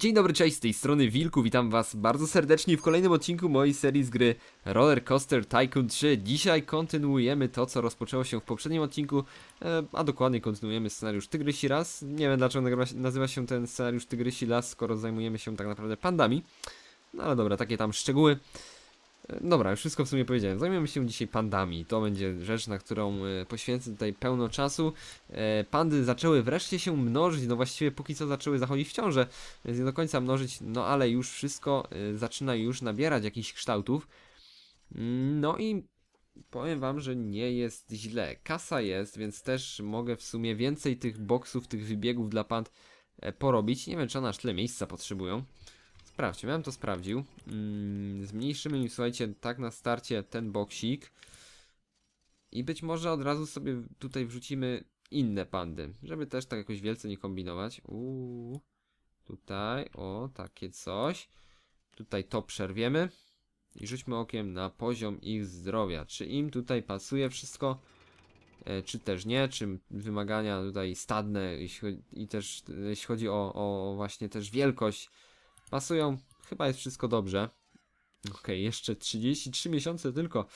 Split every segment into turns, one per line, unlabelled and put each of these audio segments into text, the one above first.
Dzień dobry, cześć, z tej strony Wilku, witam was bardzo serdecznie w kolejnym odcinku mojej serii z gry Roller Coaster Tycoon 3. Dzisiaj kontynuujemy to, co rozpoczęło się w poprzednim odcinku, e, a dokładnie kontynuujemy scenariusz Tygrysi Las. Nie wiem dlaczego nazywa się ten scenariusz Tygrysi Las, skoro zajmujemy się tak naprawdę pandami. No ale dobra, takie tam szczegóły. Dobra, już wszystko w sumie powiedziałem. Zajmiemy się dzisiaj pandami. To będzie rzecz, na którą e, poświęcę tutaj pełno czasu. E, Pandy zaczęły wreszcie się mnożyć, no właściwie póki co zaczęły zachodzić w ciążę, więc nie do końca mnożyć, no ale już wszystko e, zaczyna już nabierać jakichś kształtów. Mm, No i powiem wam, że nie jest źle. Kasa jest, więc też mogę w sumie więcej tych boksów, tych wybiegów dla pand porobić. Nie wiem, czy one aż tyle miejsca potrzebują. Sprawdźmy, ja bym to sprawdził. Mm, zmniejszymy im, słuchajcie, tak na starcie ten boksik. I być może od razu sobie tutaj wrzucimy inne pandy, żeby też tak jakoś wielce nie kombinować. Uuu, tutaj, o, takie coś. Tutaj to przerwiemy i rzućmy okiem na poziom ich zdrowia. Czy im tutaj pasuje wszystko, e, czy też nie, czy wymagania tutaj stadne i też e, jeśli chodzi o, o właśnie też wielkość pasują. Chyba jest wszystko dobrze. Okej, jeszcze 33 miesiące tylko.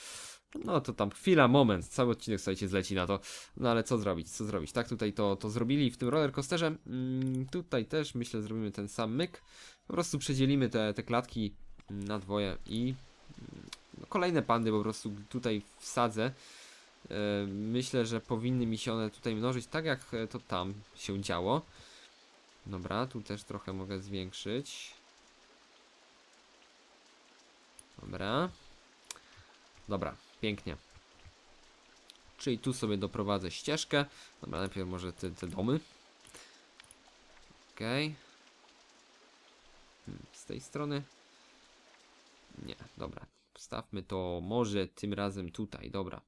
No to tam chwila, moment, cały odcinek słuchajcie zleci na to. No ale co zrobić, co zrobić? Tak, tutaj to, to zrobili w tym roller coasterze. Mm, tutaj też myślę zrobimy ten sam myk. Po prostu przedzielimy te, te klatki na dwoje i mm, no, kolejne pandy po prostu tutaj wsadzę. E, Myślę, że powinny mi się one tutaj mnożyć tak jak to tam się działo. Dobra, tu też trochę mogę zwiększyć. Dobra. Dobra, pięknie. Czyli tu sobie doprowadzę ścieżkę. Dobra, najpierw może te, te domy. Okej. Hmm, Z tej strony. Nie, dobra. Wstawmy to może tym razem tutaj, dobra.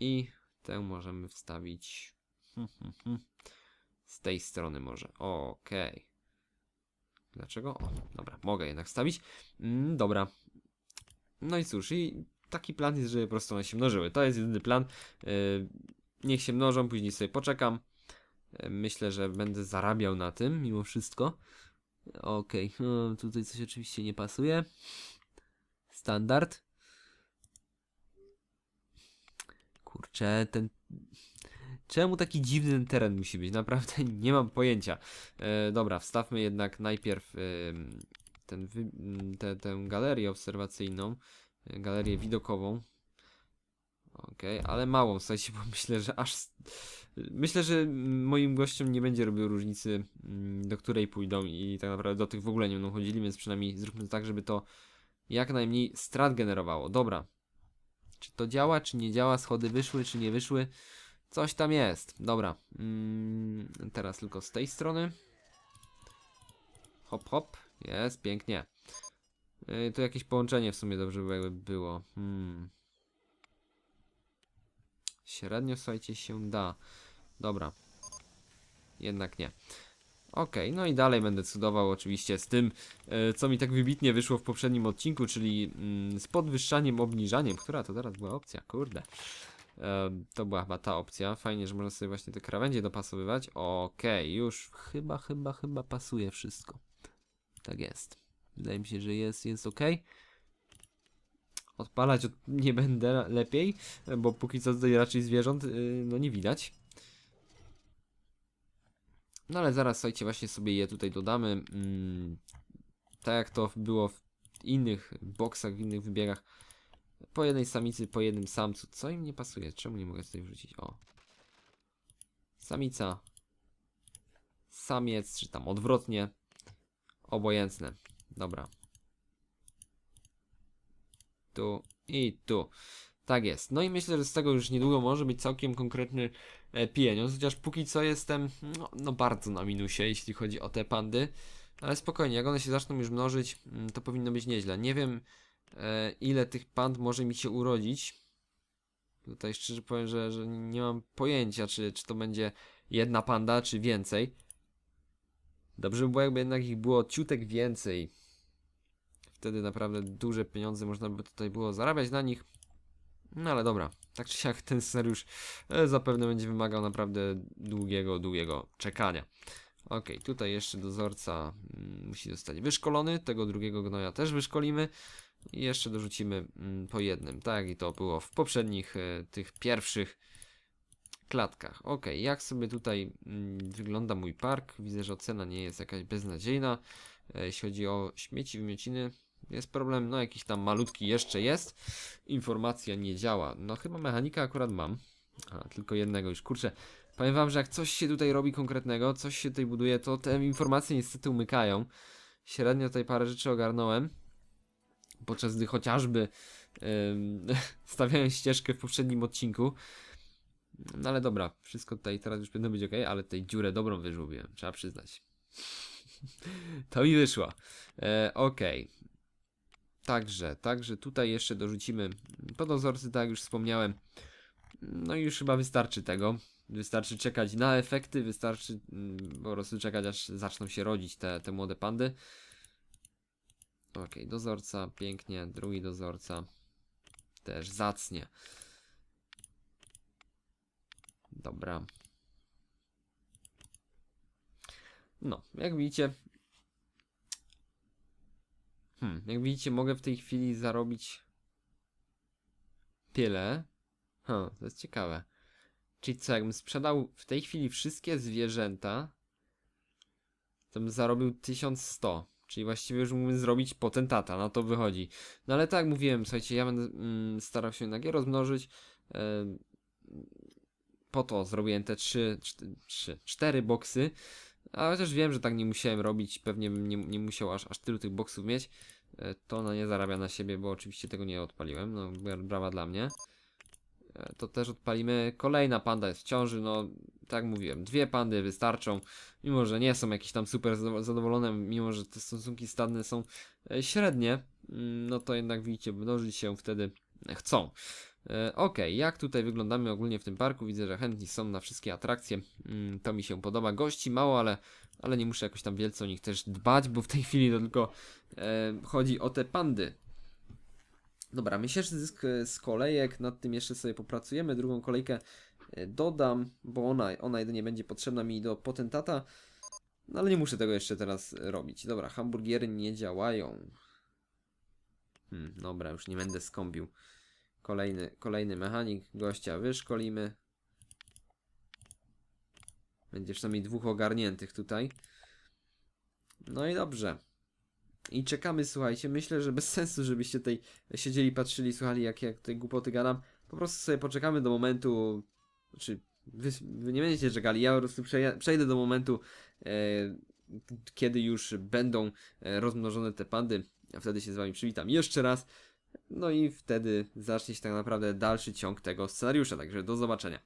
I tę możemy wstawić. Z tej strony może. Okej. Dlaczego? O, dobra, mogę jednak wstawić. Mm, dobra. No i cóż, i taki plan jest, żeby po prostu one się mnożyły. To jest jedyny plan. Yy, niech się mnożą, później sobie poczekam. Yy, myślę, że będę zarabiał na tym, mimo wszystko. Okej, no, tutaj coś oczywiście nie pasuje. Standard. Kurczę, ten Czemu taki dziwny ten teren musi być? Naprawdę nie mam pojęcia. E, dobra, wstawmy jednak najpierw em, ten wy, te, tę galerię obserwacyjną, e, galerię widokową. Okej, ale małą, słuchajcie, bo myślę, że aż... Myślę, że moim gościom nie będzie robił różnicy, mm, do której pójdą i tak naprawdę do tych w ogóle nie będą chodzili, więc przynajmniej zróbmy to tak, żeby to jak najmniej strat generowało. Dobra. Czy to działa, czy nie działa? Schody wyszły, czy nie wyszły? Coś tam jest. Dobra. Mm, teraz tylko z tej strony. Hop, hop. Jest, pięknie. Yy, to jakieś połączenie w sumie dobrze by było. Hmm. Średnio, słuchajcie, się da. Dobra. Jednak nie. Okej, no i dalej będę cudował oczywiście z tym, e, co mi tak wybitnie wyszło w poprzednim odcinku, czyli mm, z podwyższaniem, obniżaniem. Która to teraz była opcja? Kurde. To była chyba ta opcja. Fajnie, że można sobie właśnie te krawędzie dopasowywać. Okej, już chyba, chyba, chyba pasuje wszystko. Tak jest. Wydaje mi się, że jest, jest ok. Odpalać od... nie będę lepiej, bo póki co tutaj raczej zwierząt yy, no nie widać. No ale zaraz, słuchajcie, właśnie sobie je tutaj dodamy. Mm, tak jak to było w innych boksach, w innych wybiegach. Po jednej samicy, po jednym samcu. Co im nie pasuje? Czemu nie mogę tutaj wrzucić? O. Samica. Samiec, czy tam odwrotnie. Obojętne. Dobra. Tu i tu. Tak jest. No i myślę, że z tego już niedługo może być całkiem konkretny e, pieniądz, chociaż póki co jestem no, no bardzo na minusie, jeśli chodzi o te pandy. Ale spokojnie, jak one się zaczną już mnożyć, mm, to powinno być nieźle. Nie wiem, ile tych pand może mi się urodzić. Tutaj szczerze powiem, że, że nie mam pojęcia, czy, czy to będzie jedna panda, czy więcej. Dobrze by było, jakby jednak ich było ciutek więcej. Wtedy naprawdę duże pieniądze można by tutaj było zarabiać na nich. No ale dobra, tak czy siak ten scenariusz e, zapewne będzie wymagał naprawdę długiego, długiego czekania. Okej, tutaj jeszcze dozorca mm, musi zostać wyszkolony, tego drugiego gnoja też wyszkolimy i jeszcze dorzucimy mm, po jednym, tak i to było w poprzednich e, tych pierwszych klatkach. Okej, jak sobie tutaj mm, wygląda mój park? Widzę, że ocena nie jest jakaś beznadziejna. E, jeśli chodzi o śmieci, wymiociny, jest problem, no jakiś tam malutki jeszcze jest. Informacja nie działa. No chyba mechanika akurat mam. A, tylko jednego już, kurczę. Powiem wam, że jak coś się tutaj robi konkretnego, coś się tutaj buduje, to te informacje niestety umykają. Średnio tutaj parę rzeczy ogarnąłem. Podczas gdy chociażby stawiałem ścieżkę w poprzednim odcinku. No ale dobra, wszystko tutaj teraz już powinno być ok, ale tej dziurę dobrą wyżłobiłem, trzeba przyznać. to mi wyszło. E, Okej. Także, także tutaj jeszcze dorzucimy po dozorcy, tak jak już wspomniałem. No i już chyba wystarczy tego. Wystarczy czekać na efekty, wystarczy mm, po prostu czekać aż zaczną się rodzić te, te młode pandy. Okej, dozorca, pięknie, drugi dozorca. Też zacnie. Dobra. No, jak widzicie. Hmm, jak widzicie, mogę w tej chwili zarobić tyle. Ha, to jest ciekawe. Czyli co, jakbym sprzedał w tej chwili wszystkie zwierzęta, to bym zarobił 1100. Czyli właściwie już mógłbym zrobić potentata, na to wychodzi. No ale tak mówiłem, słuchajcie, ja będę mm, starał się na G rozmnożyć. em, po to zrobiłem te 3, 3, 4 boksy. A chociaż wiem, że tak nie musiałem robić, pewnie bym nie, nie musiał aż, aż tylu tych boksów mieć. E, To ona nie zarabia na siebie, bo oczywiście tego nie odpaliłem. No, bra- brawa dla mnie. To też odpalimy. Kolejna panda jest w ciąży. No, tak mówiłem, dwie pandy wystarczą. Mimo, że nie są jakieś tam super zado- zadowolone, mimo, że te stosunki stadne są e, średnie, mm, no to jednak widzicie, mnożyć się wtedy chcą. E, Okej, jak tutaj wyglądamy ogólnie w tym parku? Widzę, że chętni są na wszystkie atrakcje. Mm, To mi się podoba. Gości mało, ale, ale nie muszę jakoś tam wielce o nich też dbać, bo w tej chwili to tylko e, chodzi o te pandy. Dobra, miesięczny zysk e, z kolejek, nad tym jeszcze sobie popracujemy. Drugą kolejkę e, dodam, bo ona, ona jedynie będzie potrzebna mi do potentata. No ale nie muszę tego jeszcze teraz robić. Dobra, hamburgiery nie działają. Hmm, dobra, już nie będę skąpił. Kolejny, kolejny mechanik, gościa wyszkolimy. Będzie przynajmniej dwóch ogarniętych tutaj. No i dobrze. I czekamy, słuchajcie. Myślę, że bez sensu, żebyście tutaj siedzieli, patrzyli, słuchali, jak, jak tutaj głupoty gadam. Po prostu sobie poczekamy do momentu. Znaczy, wy, wy nie będziecie czekali. Ja po prostu przejdę do momentu, e, kiedy już będą e, rozmnożone te pandy. Ja wtedy się z wami przywitam jeszcze raz. No i wtedy zacznie się tak naprawdę dalszy ciąg tego scenariusza, także do zobaczenia.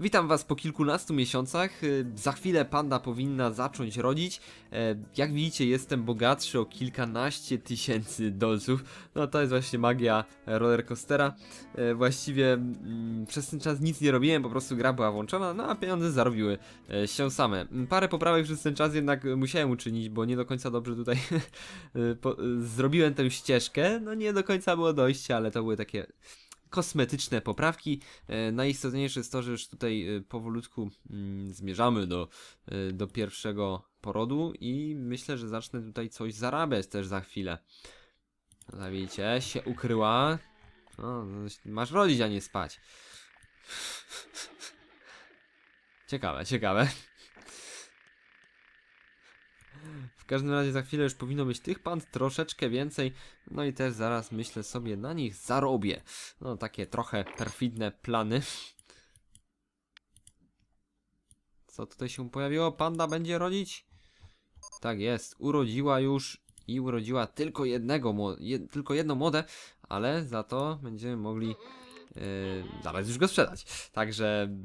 Witam Was po kilkunastu miesiącach. Y, Za chwilę panda powinna zacząć rodzić. E, Jak widzicie, jestem bogatszy o kilkanaście tysięcy dolców. No to jest właśnie magia rollercoastera. E, Właściwie mm, przez ten czas nic nie robiłem, po prostu gra była włączona, no a pieniądze zarobiły e, się same. Mm, Parę poprawek przez ten czas jednak musiałem uczynić, bo nie do końca dobrze tutaj zrobiłem tę ścieżkę. No nie do końca było dojście, ale to były takie kosmetyczne poprawki. E, Najistotniejsze jest to, że już tutaj e, powolutku mm, zmierzamy do, e, do pierwszego porodu i myślę, że zacznę tutaj coś zarabiać też za chwilę. Widzicie, się ukryła. O, no, masz rodzić, a nie spać. Ciekawe, ciekawe. W każdym razie za chwilę już powinno być tych pand troszeczkę więcej. No i też zaraz myślę sobie na nich zarobię. No takie trochę perfidne plany. Co tutaj się pojawiło? Panda będzie rodzić? Tak jest, urodziła już i urodziła tylko jednego, mło- je, tylko jedno młode, ale za to będziemy mogli yy, już go sprzedać. Także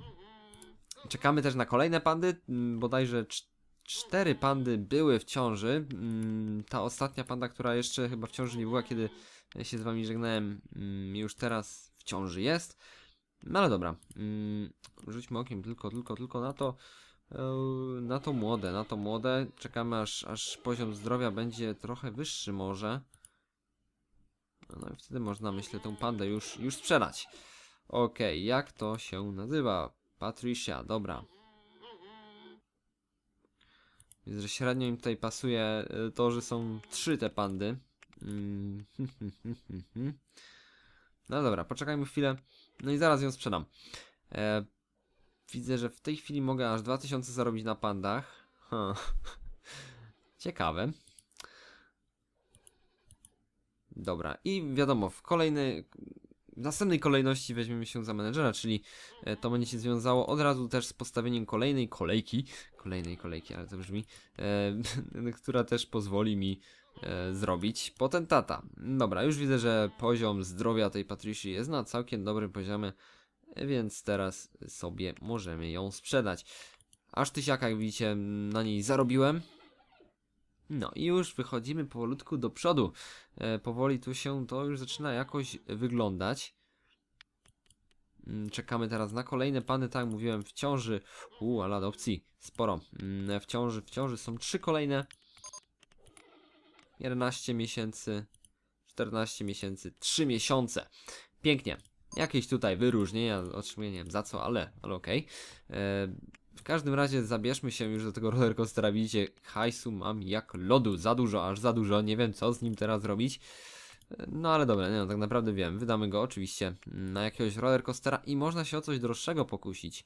czekamy też na kolejne pandy, bodajże cz- cztery pandy były w ciąży. Mm, Ta ostatnia panda, która jeszcze chyba w ciąży nie była, kiedy się z wami żegnałem, mm, już teraz w ciąży jest. No ale dobra, mm, rzućmy okiem tylko, tylko, tylko na to, e, na to młode, na to młode. Czekamy aż, aż poziom zdrowia będzie trochę wyższy może. No i wtedy można, myślę, tą pandę już, już sprzedać. Okej, jak to się nazywa? Patricia, dobra. Widzę, że średnio im tutaj pasuje y, to, że są trzy te pandy. Mm, No dobra, poczekajmy chwilę. No i zaraz ją sprzedam. E, widzę, że w tej chwili mogę aż 2000 zarobić na pandach. Ciekawe. Dobra, i wiadomo, w kolejnej, w następnej kolejności weźmiemy się za menedżera, czyli e, to będzie się związało od razu też z postawieniem kolejnej kolejki, kolejnej kolejki, ale to brzmi, e, która też pozwoli mi e, zrobić potentata. Dobra, już widzę, że poziom zdrowia tej Patricji jest na całkiem dobrym poziomie, e, więc teraz sobie możemy ją sprzedać. Aż tysiaka, jak widzicie, na niej zarobiłem. No i już wychodzimy powolutku do przodu. E, powoli tu się to już zaczyna jakoś wyglądać. Mm, Czekamy teraz na kolejne pany, tak mówiłem, w ciąży. Uuu, ale adopcji, sporo. Mm, W ciąży, w ciąży są trzy kolejne. 11 miesięcy, 14 miesięcy, 3 miesiące. Pięknie. Jakieś tutaj wyróżnienia otrzymuję, nie wiem za co, ale, ale okej. E, W każdym razie zabierzmy się już do tego rollercoastera. Widzicie, hajsu mam jak lodu, za dużo, aż za dużo. Nie wiem co z nim teraz robić. No ale dobra, nie no, tak naprawdę wiem. Wydamy go oczywiście na jakiegoś rollercoastera i można się o coś droższego pokusić.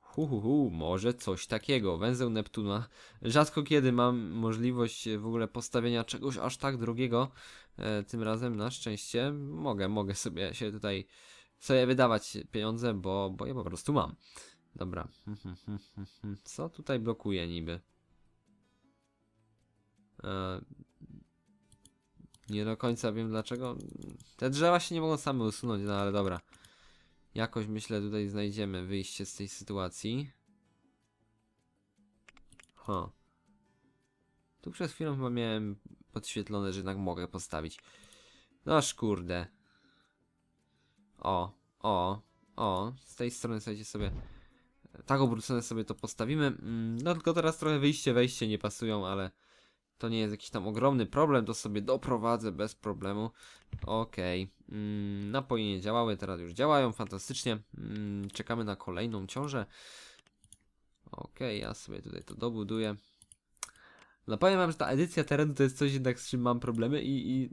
Hu, hu, hu, może coś takiego. Węzeł Neptuna. Rzadko kiedy mam możliwość w ogóle postawienia czegoś aż tak drogiego. E, tym razem na szczęście mogę, mogę sobie się tutaj sobie wydawać pieniądze, bo, bo je po prostu mam. Dobra. Co tutaj blokuje niby? E, nie do końca wiem dlaczego. Te drzewa się nie mogą same usunąć, no ale dobra. Jakoś myślę tutaj znajdziemy wyjście z tej sytuacji. Ha. Tu przez chwilę chyba miałem podświetlone, że jednak mogę postawić. Noż kurde. O, o, o. Z tej strony słuchajcie sobie. Tak obrócone sobie to postawimy. Mm, No tylko teraz trochę wyjście, wejście nie pasują, ale to nie jest jakiś tam ogromny problem. To sobie doprowadzę bez problemu. Okej. Mm, Napoje nie działały, teraz już działają. Fantastycznie. Mm, Czekamy na kolejną ciążę. Okej, ja sobie tutaj to dobuduję. No powiem wam, że ta edycja terenu to jest coś jednak z czym mam problemy i, i,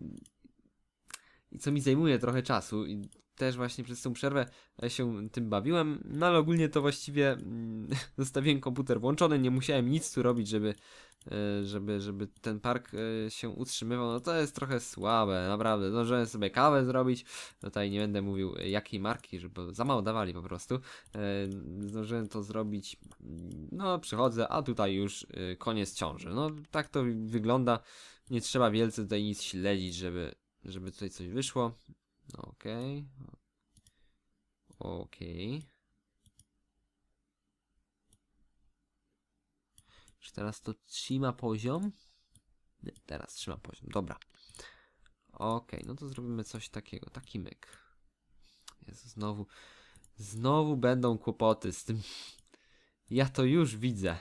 i co mi zajmuje trochę czasu i też właśnie przez tą przerwę e, się tym bawiłem, no ale ogólnie to właściwie mm, zostawiłem komputer włączony, nie musiałem nic tu robić, żeby, e, żeby, żeby ten park e, się utrzymywał, no to jest trochę słabe, naprawdę, zdążyłem sobie kawę zrobić, tutaj nie będę mówił jakiej marki, żeby za mało dawali po prostu, zdążyłem to zrobić, mm, no przychodzę, a tutaj już koniec ciąży, no tak to wygląda, nie trzeba wielce tutaj nic śledzić, żeby, żeby tutaj coś wyszło, Okej. Okej. Czy teraz to trzyma poziom? Nie, teraz trzyma poziom, dobra. Okej, no to zrobimy coś takiego, taki myk. Znowu, znowu będą kłopoty z tym. Ja to już widzę.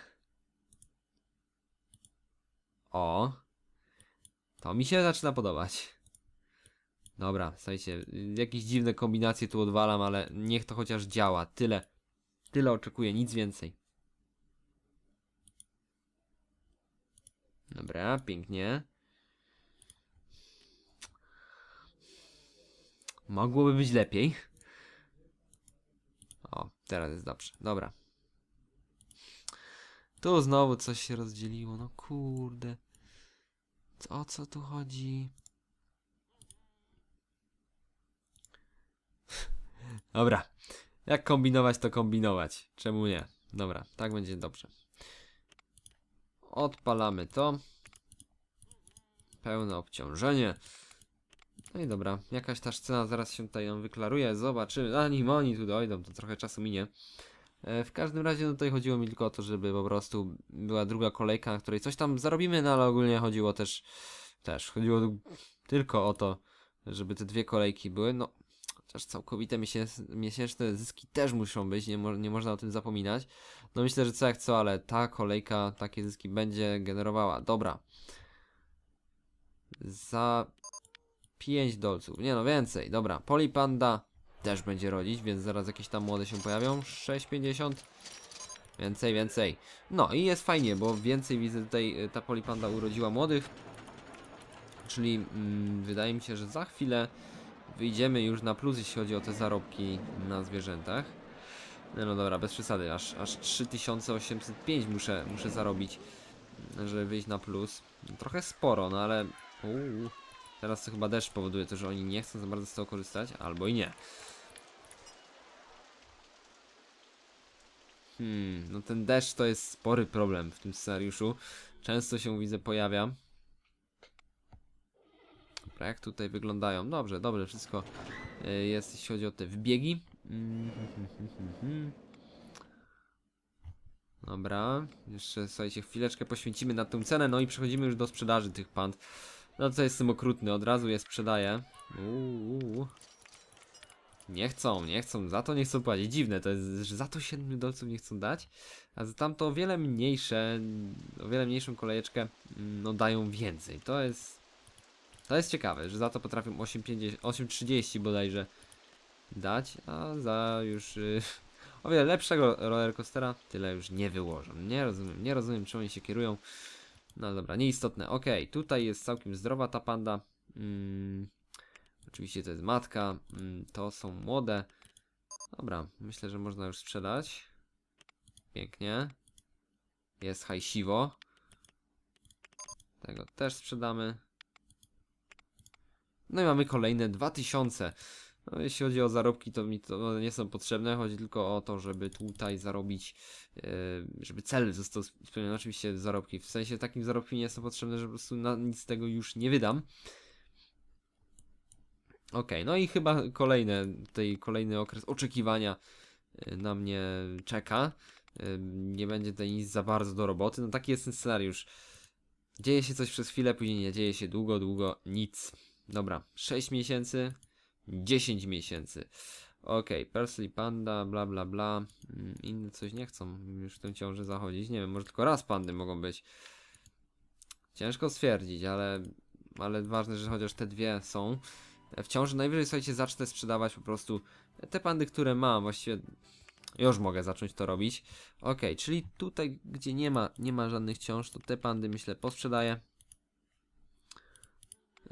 O. To mi się zaczyna podobać. Dobra, słuchajcie, jakieś dziwne kombinacje tu odwalam, ale niech to chociaż działa. Tyle. Tyle oczekuję, nic więcej. Dobra, pięknie. Mogłoby być lepiej. O, teraz jest dobrze. Dobra. Tu znowu coś się rozdzieliło, no kurde. O co tu chodzi? Dobra. Jak kombinować, to kombinować. Czemu nie? Dobra, tak będzie dobrze. Odpalamy to. Pełne obciążenie. No i dobra, jakaś ta scena zaraz się tutaj nam wyklaruje. Zobaczymy, zanim oni tu dojdą, to trochę czasu minie. E, W każdym razie no tutaj chodziło mi tylko o to, żeby po prostu była druga kolejka, na której coś tam zarobimy, no ale ogólnie chodziło też, też chodziło tylko o to, żeby te dwie kolejki były, no chociaż całkowite miesięc, miesięczne zyski też muszą być, nie, mo nie można o tym zapominać. No myślę, że co jak co, ale ta kolejka takie zyski będzie generowała. Dobra. Za 5 dolców, nie no więcej, dobra. Polipanda też będzie rodzić, więc zaraz jakieś tam młode się pojawią. 6,50. Więcej, więcej. No i jest fajnie, bo więcej widzę tutaj, y, ta polipanda urodziła młodych. Czyli mm, wydaje mi się, że za chwilę wyjdziemy już na plus, jeśli chodzi o te zarobki na zwierzętach. No, dobra, bez przesady, aż, aż 3805 muszę, muszę zarobić, żeby wyjść na plus. Trochę sporo, no ale... Teraz to chyba deszcz powoduje to, że oni nie chcą za bardzo z tego korzystać, albo i nie. Hmm, no ten deszcz to jest spory problem w tym scenariuszu. Często się widzę pojawia. Dobra, jak tutaj wyglądają? Dobrze, dobrze, wszystko y, jest, jeśli chodzi o te wbiegi. Mm. Dobra, jeszcze słuchajcie, chwileczkę poświęcimy na tę cenę, no i przechodzimy już do sprzedaży tych pand. No to jestem okrutny, od razu je sprzedaję. Uuu. Nie chcą, nie chcą, za to nie chcą płacić. Dziwne to jest, że za to 7 dolców nie chcą dać, a za tamto o wiele mniejsze, o wiele mniejszą kolejeczkę, mm, no dają więcej. To jest, to jest ciekawe, że za to potrafią 8,50 8,30 bodajże dać, a za już y, o wiele lepszego rollercoastera tyle już nie wyłożą. Nie rozumiem, nie rozumiem czemu oni się kierują. No dobra, nieistotne. Okej, tutaj jest całkiem zdrowa ta panda. Mm, oczywiście to jest matka, mm, to są młode. Dobra, myślę, że można już sprzedać. Pięknie. Jest hajsiwo. Tego też sprzedamy. No i mamy kolejne 2000. No, jeśli chodzi o zarobki, to mi to nie są potrzebne. Chodzi tylko o to, żeby tutaj zarobić, e, żeby cel został spełniony. Oczywiście zarobki. W sensie takim zarobki nie są potrzebne, że po prostu na nic z tego już nie wydam. Okej, no i chyba kolejne, tutaj kolejny okres oczekiwania e, na mnie czeka. E, Nie będzie tutaj nic za bardzo do roboty. No taki jest ten scenariusz. Dzieje się coś przez chwilę, później nie dzieje się długo, długo nic. Dobra, 6 miesięcy, 10 miesięcy. Okej, Persley Panda, bla bla bla. Mm, Inne coś nie chcą już w tę ciążę zachodzić. Nie wiem, może tylko raz pandy mogą być. Ciężko stwierdzić, ale, ale ważne, że chociaż te dwie są w ciąży. Najwyżej słuchajcie, zacznę sprzedawać po prostu te pandy, które mam. Właściwie już mogę zacząć to robić. Okej, czyli tutaj, gdzie nie ma, nie ma żadnych ciąż, to te pandy myślę posprzedaję.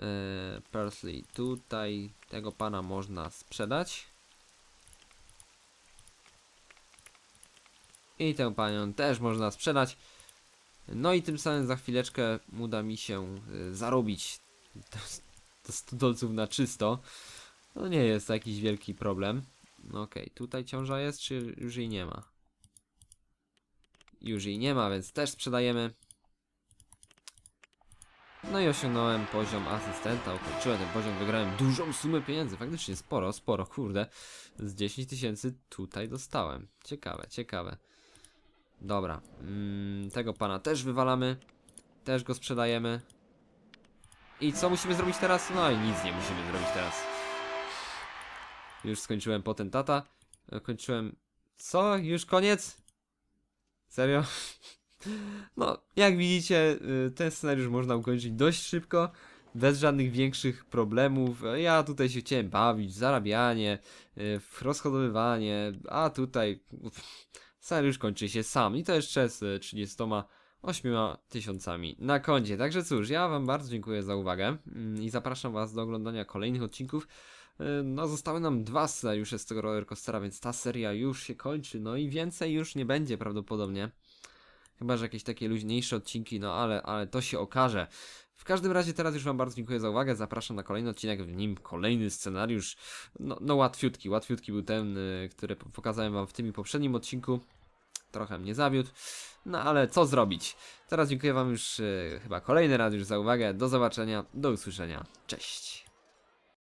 Eee, Persley, tutaj tego pana można sprzedać. I tę panią też można sprzedać. No i tym samym za chwileczkę uda mi się y, zarobić te 100 dolców na czysto. No nie jest to jakiś wielki problem. No okej, tutaj ciąża jest, czy już jej nie ma? Już jej nie ma, więc też sprzedajemy. No i osiągnąłem poziom asystenta, ukończyłem ten poziom, wygrałem dużą sumę pieniędzy, faktycznie sporo, sporo, kurde. Z 10 tysięcy tutaj dostałem. Ciekawe, ciekawe. Dobra, mm, tego pana też wywalamy, też go sprzedajemy. I co musimy zrobić teraz? No i nic nie musimy zrobić teraz. Już skończyłem potentata, kończyłem... Co? Już koniec? Serio? No, jak widzicie, y, ten scenariusz można ukończyć dość szybko, bez żadnych większych problemów. Ja tutaj się chciałem bawić, zarabianie, y, w rozchodowywanie, a tutaj scenariusz kończy się sam i to jeszcze z y, 38 tysiącami na koncie. Także cóż, ja wam bardzo dziękuję za uwagę mm, i zapraszam was do oglądania kolejnych odcinków. Y, No, zostały nam dwa scenariusze z tego rollercoastera, więc ta seria już się kończy, no i więcej już nie będzie prawdopodobnie. Chyba, że jakieś takie luźniejsze odcinki, no ale, ale to się okaże. W każdym razie teraz już Wam bardzo dziękuję za uwagę. Zapraszam na kolejny odcinek, w nim kolejny scenariusz. No, no łatwiutki, łatwiutki był ten, y, który po- pokazałem Wam w tym i poprzednim odcinku. Trochę mnie zawiódł, no ale co zrobić. Teraz dziękuję Wam już y, chyba kolejny raz już za uwagę. Do zobaczenia, do usłyszenia. Cześć.